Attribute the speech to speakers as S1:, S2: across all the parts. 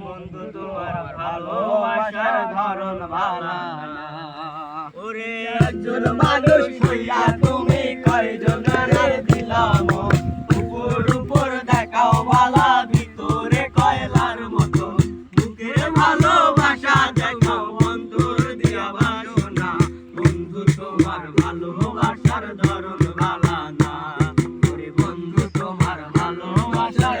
S1: বন্ধু, তোমার ভালোবাসার ধরন ভালা। না। ওরে একজন মানুষ হইয়া তুমি কয়জনের দিলাম। উপর উপর দেখাও বালা, ভিতরে কয়লার মতো। বুকের ভালোবাসা দেখাও, অন্তর দিয়া বাসনা। বন্ধু, তোমার ভালোবাসার ধরন ভালা না। ওরে বন্ধু, তোমার ভালোবাসার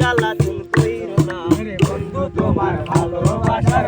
S1: জ্বালা চুল কইর না। বন্ধু তোমার ভালোবাসার